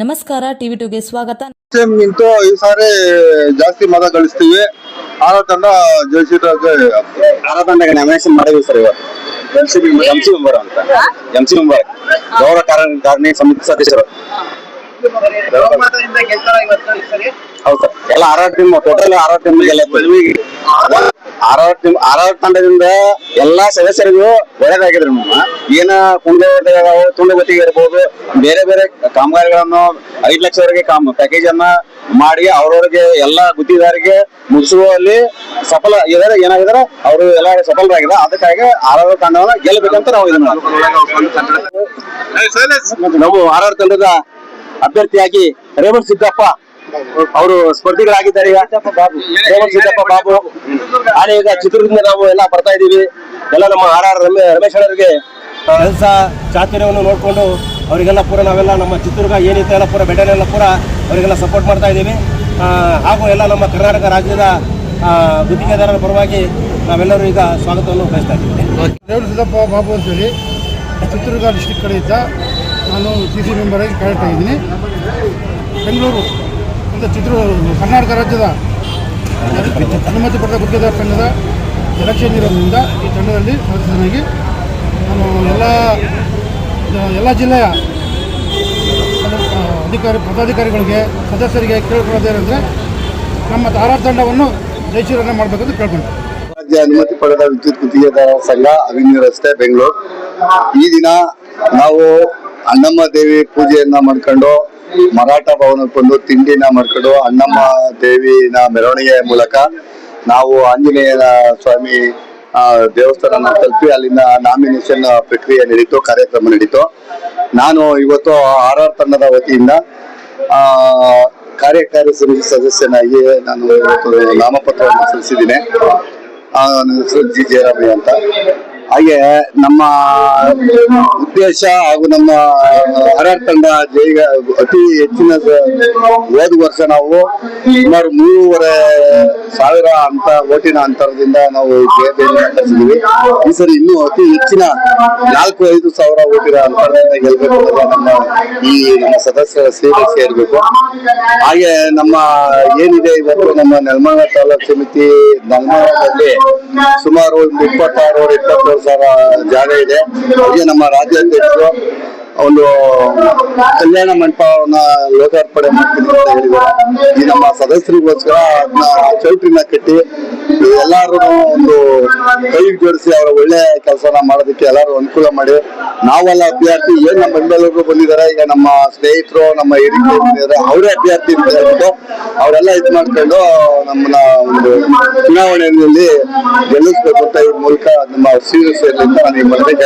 ನಮಸ್ಕಾರ ಟಿವಿ ಟುಗೆ ಸ್ವಾಗತ. ನಿಂತು ಈ ಸಾರಿ ಜಾಸ್ತಿ ಮತ ಗಳಿಸ್ತೀವಿ. ಆರೋ ತಂಡ ಜಯಿಸಿದಾಗ ಆರ ತಂಡಕ್ಕೆ ನಾಮಿನೇಷನ್ ಮಾಡಿದ್ವಿ ಸರ್ ಇವತ್ತು. ಎಂ ಸಿ ಮೆಂಬರ್ ಅಂತ. M C member. ಗೌರವ ಕಾರಣ ಕಾರಣಿ ಸಮಿತಿ ಸದಸ್ಯರು. ಹೌದು ಸರ್. ಎಲ್ಲ R team total R team R team ಆರಾಟ ತಂಡದಿಂದ ಎಲ್ಲಾ ಸದಸ್ಯರಿಗೂ ಒಳ್ಳೇದಾಗಿದ್ರು ನಮ್ಮ ಏನ ತುಂಡು ತುಂಡಗತಿಗೆ ಇರ್ಬೋದು ಬೇರೆ ಬೇರೆ ಕಾಮಗಾರಿಗಳನ್ನು ಐದು ಲಕ್ಷವರೆಗೆ ಕಾಮ್ ಪ್ಯಾಕೇಜ್ ಅನ್ನ ಮಾಡಿ ಅವ್ರವ್ರಿಗೆ ಎಲ್ಲಾ ಗುತ್ತಿಗೆದಾರಿಗೆ ಮುಗಿಸುವಲ್ಲಿ ಸಫಲ ಇದಾರೆ ಏನಾಗಿದಾರೆ ಅವರು ಎಲ್ಲ ಸಫಲರಾಗಿದ್ದಾರೆ ಅದಕ್ಕಾಗಿ ಆರಾರ ಆರ್ ತಂಡವನ್ನ ಗೆಲ್ಲಬೇಕಂತ ನಾವು ಇದನ್ನ ನಾವು ಆರಾರ ಆರ್ ತಂಡದ ಅಭ್ಯರ್ಥಿಯಾಗಿ ರೇವಣ್ ಸಿದ್ದಪ್ಪ ಅವರು ಸ್ಪರ್ಧಿಗಳಾಗಿದ್ದಾರೆ ಈಗ. ಸಿದ್ದಪ್ಪ ಬಾಬು. ಆದ್ರೆ ಈಗ ಚಿತ್ರದಿಂದ ನಾವು ಎಲ್ಲ ಬರ್ತಾ ಇದೀವಿ ಎಲ್ಲ ನಮ್ಮ ಆರ್ ಆರ್ ರಮೇಶ್ ಅವರಿಗೆ ಕೆಲಸ ಚಾತುರ್ಯವನ್ನು ನೋಡಿಕೊಂಡು ಅವರಿಗೆಲ್ಲ ಪೂರ ನಾವೆಲ್ಲ ನಮ್ಮ ಚಿತ್ರದುರ್ಗ ಏನಿತ್ತು ಎಲ್ಲ ಪೂರ ಬೆಟನೆಲ್ಲ ಪೂರ ಅವರಿಗೆಲ್ಲ ಸಪೋರ್ಟ್ ಮಾಡ್ತಾ ಇದ್ದೀವಿ. ಹಾಗೂ ಎಲ್ಲ ನಮ್ಮ ಕರ್ನಾಟಕ ರಾಜ್ಯದ ಗುತ್ತಿಗೆದಾರರ ಪರವಾಗಿ ನಾವೆಲ್ಲರೂ ಈಗ ಸ್ವಾಗತವನ್ನು ಬಯಸ್ತಾ ಇದ್ದೀವಿ. ರೇವಣ ಸಿದ್ದಪ್ಪ ಬಾಬು ಅಂತೇಳಿ ಚಿತ್ರದುರ್ಗ ಡಿಸ್ಟಿಕ್ ಕಡೆಯಿಂದ ನಾನು ಸಿ ಸಿ ಮೆಂಬರಾಗಿ ಆಗಿ ಆಗಿದ್ದೀನಿ ಇದ್ದೀನಿ. ಬೆಂಗಳೂರು. ಅಂತ ಚಿತ್ರ ಕರ್ನಾಟಕ ರಾಜ್ಯದ ಅನುಮತಿ ಪಡೆದ ಗುತ್ತಿಗೆದಾರ ತಂಡದ ಎಲೆಕ್ಷನ್ ಇರೋದ್ರಿಂದ ಈ ತಂಡದಲ್ಲಿ ಸದಸ್ಯನಾಗಿ ನಾನು ಎಲ್ಲ ಎಲ್ಲ ಜಿಲ್ಲೆಯ ಅಧಿಕಾರಿ, ಪದಾಧಿಕಾರಿಗಳಿಗೆ, ಸದಸ್ಯರಿಗೆ ಕೇಳಿಕೊಳ್ಳೋದೇನೆಂದರೆ ನಮ್ಮ ತಾರಾ ತಂಡವನ್ನು ಜಯಶೀಲನೆ ಮಾಡಬೇಕಂತ ಕೇಳ್ಕೊಂಡೆ ರಾಜ್ಯ ಅನುಮತಿ ಪಡೆದ ವಿದ್ಯುತ್ ಗುತ್ತಿಗೆದಾರ ಸಂಘ ಅವಿನ್ಯ ರಸ್ತೆ ಬೆಂಗಳೂರು. ಈ ದಿನ ನಾವು ಅಣ್ಣಮ್ಮ ದೇವಿ ಪೂಜೆಯನ್ನ ಮಾಡ್ಕೊಂಡು ಮರಾಠ ಭವನಕ್ಕೆ ಬಂದು ತಿಂಡಿನ ಮಾಡ್ಕೊಂಡು ಅಣ್ಣಮ್ಮ ದೇವಿನ ಮೆರವಣಿಗೆ ಮೂಲಕ ನಾವು ಆಂಜನೇಯನ ಸ್ವಾಮಿ ದೇವಸ್ಥಾನ ತಲುಪಿ ಅಲ್ಲಿನ ನಾಮಿನೇಷನ್ ಪ್ರಕ್ರಿಯೆ ನಡೀತು, ಕಾರ್ಯಕ್ರಮ ನಡೀತು. ನಾನು ಇವತ್ತು ಆರ್ ಆರ್ ತಂಡದ ವತಿಯಿಂದ ಕಾರ್ಯಕಾರಿ ಸಮಿತಿ ಸದಸ್ಯನಾಗಿ ನಾನು ಇವತ್ತು ನಾಮಪತ್ರವನ್ನು ಸಲ್ಲಿಸಿದ್ದೀನಿ. ಜಿ. ಜಯರಾಮಯ್ಯ ಅಂತ. ಹಾಗೆ ನಮ್ಮ ಉದ್ದೇಶ ಹಾಗೂ ನಮ್ಮ ಆರ್ ತಂಡ ಈಗ ಅತಿ ಹೆಚ್ಚಿನ ಹೋದ ವರ್ಷ ನಾವು ಸುಮಾರು ಮೂರುವರೆ ಸಾವಿರ ಅಂತ ಓಟಿನ ಅಂತರದಿಂದ ನಾವು ಕಳಿಸಿದ್ವಿ ಈ ಸರಿ ಇನ್ನೂ ಅತಿ ಹೆಚ್ಚಿನ ನಾಲ್ಕು ಐದು ಸಾವಿರ ಓಟಿನ ಅಂತರದಿಂದ ಗೆಲ್ಬೇಕು ನಮ್ಮ ಈ ನಮ್ಮ ಸದಸ್ಯರ ಸೇವೆ ಸೇರ್ಬೇಕು ಹಾಗೆ ನಮ್ಮ ಏನಿದೆ ಇವತ್ತು ನಮ್ಮ ನೆಲಮಂಗ ತಾಲೂಕು ಸಮಿತಿ ನೆಲಮಂಗಲದಲ್ಲಿ ಸುಮಾರು ಒಂದು ಇಪ್ಪತ್ತಾರು ಇಪ್ಪತ್ತೇಳು ಸಾವಿರ ಜಾಗ ಇದೆ. ಹಾಗೆ ನಮ್ಮ ರಾಜ್ಯಾಧ್ಯಕ್ಷರು ಒಂದು ಕಲ್ಯಾಣ ಮಂಟಪವನ್ನ ಲೋಕಾರ್ಪಣೆ ಮಾಡ್ತೀನಿ ಅಂತ ಹೇಳಿದ್ದಾರೆ. ಈ ನಮ್ಮ ಸದಸ್ಯರಿಗೋಸ್ಕರ ಅದನ್ನ ಚೌಟ್ರಿನ ಕಟ್ಟಿ ಎಲ್ಲಾರು ಒಂದು ಕೈ ಜೋಡಿಸಿ ಅವರ ಒಳ್ಳೆ ಕೆಲಸನ ಮಾಡೋದಕ್ಕೆ ಎಲ್ಲರೂ ಅನುಕೂಲ ಮಾಡಿ. ನಾವೆಲ್ಲ ಅಭ್ಯರ್ಥಿ, ಏನ್ ನಮ್ಮ ಬೆಂಗಳೂರು ಬಂದಿದ್ದಾರೆ, ಈಗ ನಮ್ಮ ಸ್ನೇಹಿತರು, ನಮ್ಮ ಹಿರಿಯರು ಬಂದಿದ್ದಾರೆ, ಅವರೇ ಅಭ್ಯರ್ಥಿ ಅಂತ ಹೇಳ್ಬಿಟ್ಟು ಅವರೆಲ್ಲ ಇದ್ ಮಾಡ್ಕೊಂಡು ನಮ್ಮನ್ನ ಒಂದು ಚುನಾವಣೆಯಲ್ಲಿ ಗೆಲ್ಲಿಸ್ಬೇಕು ಅಂತ ಈ ಮೂಲಕ ನಮ್ಮ ಸೀರಿಯಸ್ ನಾನು ಈ ಮನವಿ